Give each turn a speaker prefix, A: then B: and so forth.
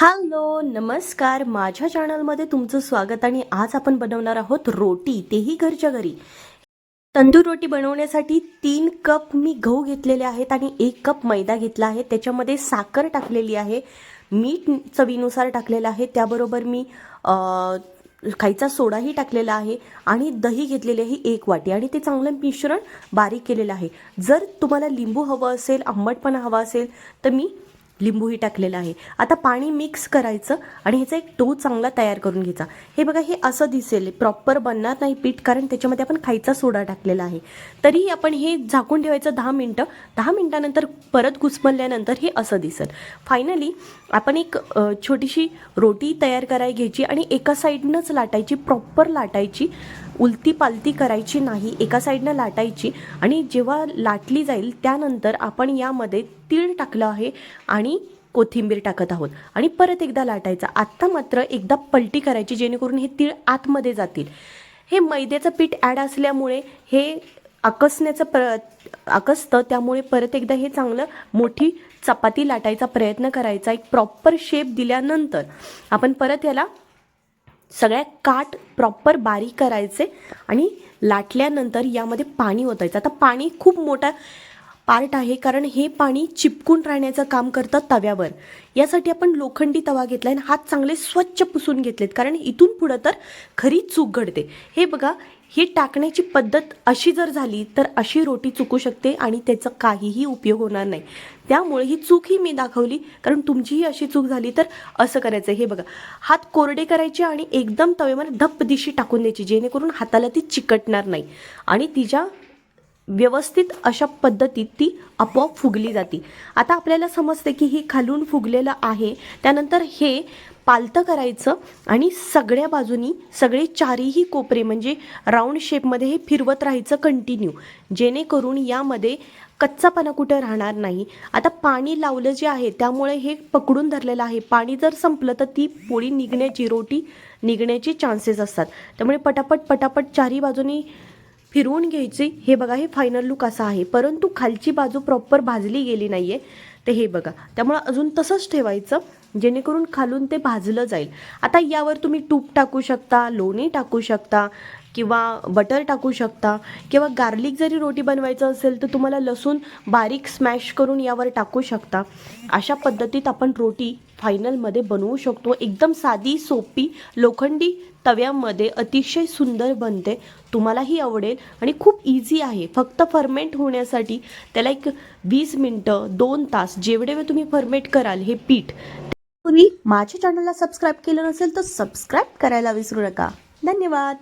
A: Hello नमस्कार. माझ्या चॅनलमध्ये तुमचं स्वागत आणि आज आपण बनवणार आहोत रोटी. तेही घरच्या घरी. तंदूर रोटी बनवण्यासाठी तीन कप मी गहू घेतलेले आहेत आणि एक कप मैदा घेतला आहे. त्याच्यामध्ये साखर टाकलेली आहे. मीठ चवीनुसार टाकलेलं आहे. त्याबरोबर मी खायचा सोडाही टाकलेला आहे आणि दही घेतलेली आहे एक वाटी आणि ते चांगलं मिश्रण बारीक केलेलं आहे. जर तुम्हाला लिंबू हवं असेल आंबटपणा हवा असेल तर मी लिंबूही टाकलेलं आहे. आता पाणी मिक्स करायचं आणि ह्याचा एक डो चांगला तयार करून घ्यायचा. हे बघा हे असं दिसेल. प्रॉपर बनणार नाही पीठ कारण त्याच्यामध्ये आपण खायचा सोडा टाकलेला आहे. तरीही आपण हे झाकून ठेवायचं दहा मिनटं. दहा मिनटानंतर परत घुसमलल्यानंतर हे असं दिसेल. फायनली आपण एक छोटीशी रोटी तयार करायला घ्यायची आणि एका साईडनंच लाटायची प्रॉपर लाटायची. उलती पालती करायची नाही एका साईडनं लाटायची आणि जेव्हा लाटली जाईल त्यानंतर आपण यामध्ये तीळ टाकलं आहे आणि कोथिंबीर टाकत आहोत. आणि परत एकदा लाटायचा. आत्ता मात्र एकदा पलटी करायची जेणेकरून हे तीळ आतमध्ये जातील. हे मैद्याचं पीठ ॲड असल्यामुळे हे आकसण्याचं प्र आकसतं त्यामुळे परत एकदा हे चांगलं मोठी चपाती लाटायचा प्रयत्न करायचा. एक प्रॉपर शेप दिल्यानंतर आपण परत याला सगळ्या काठ प्रॉपर बारीक करायचे आणि लाटल्यानंतर यामध्ये पाणी ओतायचं. आता पाणी खूप मोठा पार्ट आहे कारण हे पाणी चिपकून राहण्याचं काम करतं तव्यावर. यासाठी आपण लोखंडी तवा घेतला आणि हात चांगले स्वच्छ पुसून घेतलेत. कारण इथून पुढं तर खरी चूक घडते. हे बघा ही टाकण्याची पद्धत अशी जर झाली तर अशी रोटी चुकू शकते आणि त्याचा काहीही उपयोग होणार नाही. त्यामुळे ही चूक ही मी दाखवली. कारण तुमचीही अशी चूक झाली तर असं करायचं. हे बघा हात कोरडे करायचे आणि एकदम तवेवर धप्प दिशी टाकून द्यायची जेणेकरून हाताला ती चिकटणार नाही. आणि तिच्या व्यवस्थित अशा पद्धतीत ती आपोआप फुगली जाते. आता आपल्याला समजते की ही खालून फुगलेलं आहे. त्यानंतर हे पालतं करायचं आणि सगळ्या बाजूनी सगळे चारीही कोपरे म्हणजे राऊंड शेपमध्ये हे फिरवत राहायचं कंटिन्यू जेणेकरून यामध्ये कच्चापणा कुठं राहणार नाही. आता पाणी लावलं जे आहे त्यामुळे हे पकडून धरलेलं आहे. पाणी जर संपलं तर ती पोळी निघण्याची रोटी निघण्याची चान्सेस असतात. त्यामुळे पटापट पटापट चारी बाजूनी फिरवून घ्यायची. हे बघा हे फायनल लुक असा आहे. परंतु खालची बाजू प्रॉपर भाजली गेली नाही आहे ते हे बघा त्यामुळं अजून तसंच ठेवायचं जेणेकरून खालून ते भाजलं जाईल. आता यावर तुम्ही तूप टाकू शकता लोणी टाकू शकता किंवा बटर टाकू शकता किंवा गार्लिक जरी रोटी बनवायचं असेल तर तुम्हाला लसूण बारीक स्मॅश करून यावर टाकू शकता. अशा पद्धतीत आपण रोटी फायनलमध्ये बनवू शकतो. एकदम साधी सोपी लोखंडी तव्यामध्ये अतिशय सुंदर बनते. तुम्हालाही आवडेल आणि खूप इझी आहे. फक्त फर्मेंट होण्यासाठी त्याला एक वीस मिनटं दोन तास जेवढे वेळ तुम्ही फर्मेंट कराल हे पीठ. पूर्वी माझ्या चॅनलला सबस्क्राईब केलं नसेल तर सबस्क्राईब करायला विसरू नका. धन्यवाद.